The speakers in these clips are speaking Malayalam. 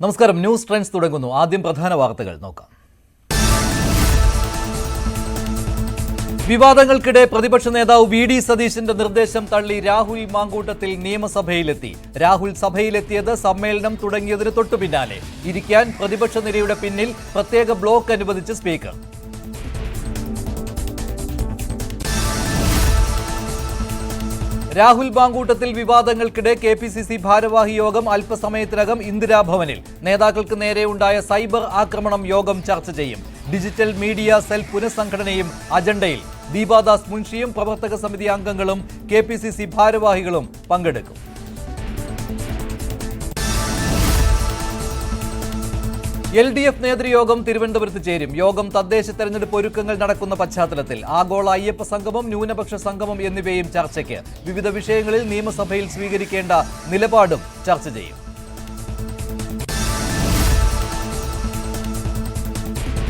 നമസ്കാരം. ന്യൂസ് ട്രെൻഡ്സ് തുടങ്ങുന്നു. ആദ്യം പ്രധാന വാർത്തകൾ നോക്കാം. വിവാദങ്ങൾക്കിടെ പ്രതിപക്ഷ നേതാവ് വി ഡി സതീശന്റെ നിർദ്ദേശം തള്ളി രാഹുൽ മാങ്കൂട്ടത്തിൽ നിയമസഭയിലെത്തി. രാഹുൽ സഭയിലെത്തിയത് സമ്മേളനം തുടങ്ങിയതിന് തൊട്ടു പിന്നാലെ ഇരിക്കാൻ പ്രതിപക്ഷ നിരയുടെ പിന്നിൽ പ്രത്യേക ബ്ലോക്ക് അനുവദിച്ച് സ്പീക്കർ. രാഹുൽ ബാങ്കൂട്ടത്തിൽ വിവാദങ്ങൾക്കിടെ കെ പി സി സി ഭാരവാഹി യോഗം അല്പസമയത്തിനകം ഇന്ദിരാഭവനിൽ നേതാക്കൾക്ക് നേരെയുണ്ടായ സൈബർ ആക്രമണം യോഗം ചർച്ച ചെയ്യും. ഡിജിറ്റൽ മീഡിയ സെൽ പുനഃസംഘടനയും അജണ്ടയിൽ. ദീപാദാസ് മുൻഷിയും പ്രവർത്തക സമിതി അംഗങ്ങളും കെ ഭാരവാഹികളും പങ്കെടുക്കും. എൽ ഡി എഫ് നേതൃയോഗം തിരുവനന്തപുരത്ത് ചേരും. യോഗം തദ്ദേശ തെരഞ്ഞെടുപ്പ് ഒരുക്കങ്ങൾ നടക്കുന്ന പശ്ചാത്തലത്തിൽ ആഗോള അയ്യപ്പ സംഗമം ന്യൂനപക്ഷ സംഗമം എന്നിവയും ചർച്ചയ്ക്ക്. വിവിധ വിഷയങ്ങളിൽ നിയമസഭയിൽ സ്വീകരിക്കേണ്ട നിലപാടും ചർച്ച ചെയ്യും.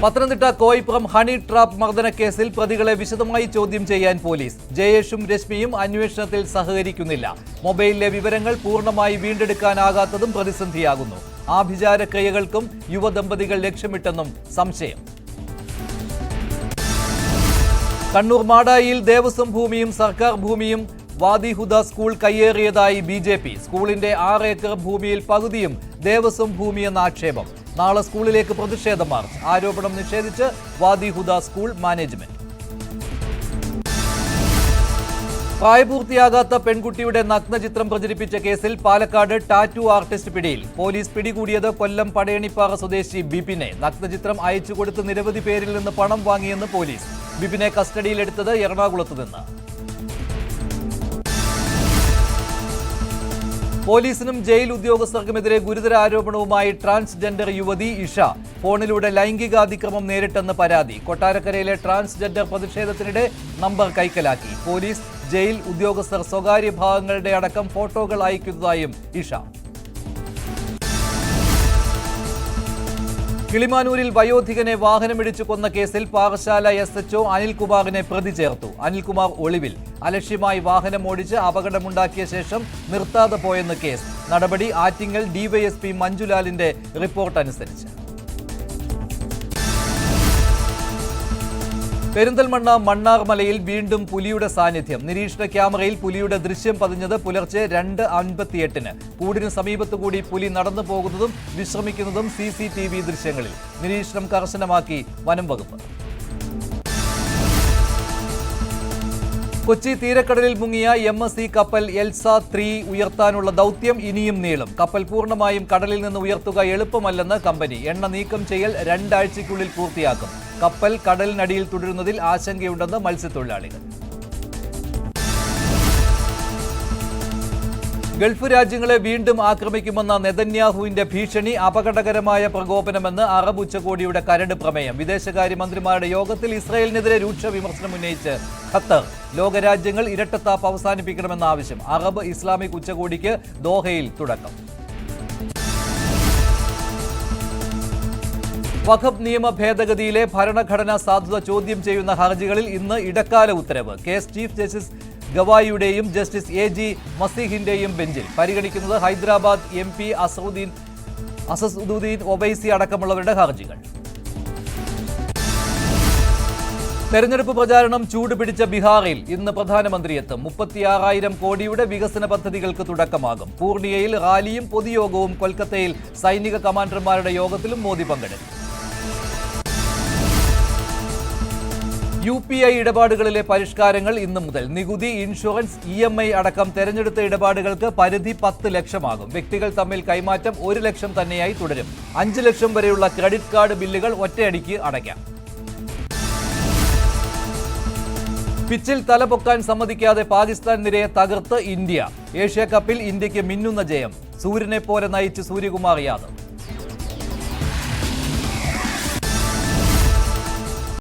പത്തനംതിട്ട കോയിപ്പുറം ഹണി ട്രാപ്പ് മർദ്ദനക്കേസിൽ പ്രതികളെ വിശദമായി ചോദ്യം ചെയ്യാൻ പോലീസ്. ജയേഷും രശ്മിയും അന്വേഷണത്തിൽ സഹകരിക്കുന്നില്ല. മൊബൈലിലെ വിവരങ്ങൾ പൂർണമായി വീണ്ടെടുക്കാനാകാത്തതും പ്രതിസന്ധിയാകുന്നു. ആഭിചാര ക്രിയകൾക്കും യുവദമ്പതികൾ ലക്ഷ്യമിട്ടെന്നും സംശയം. കണ്ണൂർ മാടായിൽ ദേവസ്വം ഭൂമിയും സർക്കാർ ഭൂമിയും വാദിഹുദ സ്കൂൾ കയ്യേറിയതായി ബി ജെ പി. സ്കൂളിന്റെ ആറ് ഏക്കർ ഭൂമിയിൽ പകുതിയും ദേവസ്വം ഭൂമിയെന്ന ആക്ഷേപം. നാളെ സ്കൂളിലേക്ക് പ്രതിഷേധ മാർച്ച്. ആരോപണം നിഷേധിച്ച് വാദിഹുദ സ്കൂൾ മാനേജ്മെന്റ്. പ്രായപൂർത്തിയാകാത്ത പെൺകുട്ടിയുടെ നഗ്നചിത്രം പ്രചരിപ്പിച്ച കേസിൽ പാലക്കാട് ടാറ്റു ആർട്ടിസ്റ്റ് പിടിയിൽ പോലീസ് പിടികൂടിയത് കൊല്ലം പടയണിപ്പാറ സ്വദേശി ബിപിനെ. നഗ്നചിത്രം അയച്ചുകൊടുത്ത് നിരവധി പേരിൽ നിന്ന് പണം വാങ്ങിയെന്ന് പോലീസ്. ബിപിനെ കസ്റ്റഡിയിലെടുത്തത് എറണാകുളത്ത് നിന്ന്. പോലീസിനും ജയിൽ ഉദ്യോഗസ്ഥർക്കുമെതിരെ ഗുരുതര ആരോപണവുമായി ട്രാൻസ്ജെൻഡർ യുവതി ഇഷ. ഫോണിലൂടെ ലൈംഗികാതിക്രമം നേരിട്ടെന്ന് പരാതി. കൊട്ടാരക്കരയിലെ ട്രാൻസ്ജെൻഡർ പ്രതിഷേധത്തിനിടെ നമ്പർ കൈക്കലാക്കി. പോലീസ് ജയിൽ ഉദ്യോഗസ്ഥർ സ്വകാര്യ ഭാഗങ്ങളുടെ അടക്കം ഫോട്ടോകൾ അയക്കുന്നതായും ഇഷ. കിളിമാനൂരിൽ വയോധികനെ വാഹനമിടിച്ചു കൊന്ന കേസിൽ പാറശാല എസ് എച്ച് ഒ അനിൽകുമാറിനെ പ്രതി ചേർത്തു. അനിൽകുമാർ ഒളിവിൽ. അലക്ഷ്യമായി വാഹനം ഓടിച്ച് അപകടമുണ്ടാക്കിയ ശേഷം നിർത്താതെ പോയെന്ന് കേസ്. നടപടി ആറ്റിങ്ങൽ ഡിവൈഎസ്പി മഞ്ജുലാലിന്റെ റിപ്പോർട്ട് അനുസരിച്ച് പെരിന്തൽമണ്ണ മണ്ണാർ മലയിൽ വീണ്ടും പുലിയുടെ സാന്നിധ്യം. നിരീക്ഷണ ക്യാമറയിൽ പുലിയുടെ ദൃശ്യം പതിഞ്ഞത് പുലർച്ചെ രണ്ട് അൻപത്തിയെട്ടിന്. കൂടിന് സമീപത്തുകൂടി പുലി നടന്നു പോകുന്നതും വിശ്രമിക്കുന്നതും സി ദൃശ്യങ്ങളിൽ. നിരീക്ഷണം കർശനമാക്കി വനം വകുപ്പ്. കൊച്ചി തീരക്കടലിൽ മുങ്ങിയ എം എസ് സി കപ്പൽ എൽസ ത്രീ ഉയർത്താനുള്ള ദൗത്യം ഇനിയും നീളും. കപ്പൽ പൂർണമായും കടലിൽ നിന്ന് ഉയർത്തുക എളുപ്പമല്ലെന്ന് കമ്പനി. എണ്ണ നീക്കം ചെയ്യൽ രണ്ടാഴ്ചയ്ക്കുള്ളിൽ പൂർത്തിയാക്കും. കപ്പൽ കടലിനടിയിൽ തുടരുന്നതിൽ ആശങ്കയുണ്ടെന്ന് മത്സ്യത്തൊഴിലാളികൾ. ഗൾഫ് രാജ്യങ്ങളെ വീണ്ടും ആക്രമിക്കുമെന്ന നെതന്യാഹുവിന്റെ ഭീഷണി അപകടകരമായ പ്രകോപനമെന്ന് അറബ് ഉച്ചകോടിയുടെ കരട് പ്രമേയം. വിദേശകാര്യമന്ത്രിമാരുടെ യോഗത്തിൽ ഇസ്രായേലിനെതിരെ രൂക്ഷ വിമർശനം ഉന്നയിച്ച് ഖത്തർ. ലോകരാജ്യങ്ങൾ ഇരട്ടത്താപ്പ് അവസാനിപ്പിക്കണമെന്ന ആവശ്യം. അറബ് ഇസ്ലാമിക് ഉച്ചകോടിക്ക് ദോഹയിൽ തുടക്കം. വഖബ് നിയമ ഭേദഗതിയിലെ ഭരണഘടനാ സാധുത ചോദ്യം ചെയ്യുന്ന ഹർജികളിൽ ഇന്ന് ഇടക്കാല ഉത്തരവ്. കേസ് ചീഫ് ജസ്റ്റിസ് ഗവായിയുടെയും ജസ്റ്റിസ് എ ജി മസീഹിന്റെയും ബെഞ്ചിൽ. പരിഗണിക്കുന്നത് ഹൈദരാബാദ് എം പി അസൗദ്ദീൻ അസസുദ്ദീൻ ഒബൈസി അടക്കമുള്ളവരുടെ ഹർജികൾ. തെരഞ്ഞെടുപ്പ് പ്രചാരണം ചൂടുപിടിച്ച ബീഹാറിൽ ഇന്ന് പ്രധാനമന്ത്രി എത്തും മുപ്പത്തിയാറായിരം കോടിയുടെ വികസന പദ്ധതികൾക്ക് തുടക്കമാകും. പൂർണിയയിൽ റാലിയും പൊതുയോഗവും കൊൽക്കത്തയിൽ സൈനിക കമാൻഡർമാരുടെ യോഗത്തിലും മോദി പങ്കെടുക്കും. യു പി ഐ ഇടപാടുകളിലെ പരിഷ്കാരങ്ങൾ ഇന്നു മുതൽ. നികുതി ഇൻഷുറൻസ് ഇ എം ഐ അടക്കം തെരഞ്ഞെടുത്ത ഇടപാടുകൾക്ക് പരിധി പത്ത് ലക്ഷമാകും. വ്യക്തികൾ തമ്മിൽ കൈമാറ്റം ഒരു ലക്ഷം തന്നെയായി തുടരും. അഞ്ച് ലക്ഷം വരെയുള്ള ക്രെഡിറ്റ് കാർഡ് ബില്ലുകൾ ഒറ്റയടിക്ക് അടയ്ക്കാം. പിച്ചിൽ തലപൊക്കാൻ സമ്മതിക്കാതെ പാകിസ്ഥാൻ നിരയെ തകർത്ത് ഇന്ത്യ. ഏഷ്യ കപ്പിൽ ഇന്ത്യയ്ക്ക് മിന്നുന്ന ജയം. സൂര്യനെ പോലെ നയിച്ച് സൂര്യകുമാർ യാദവ്.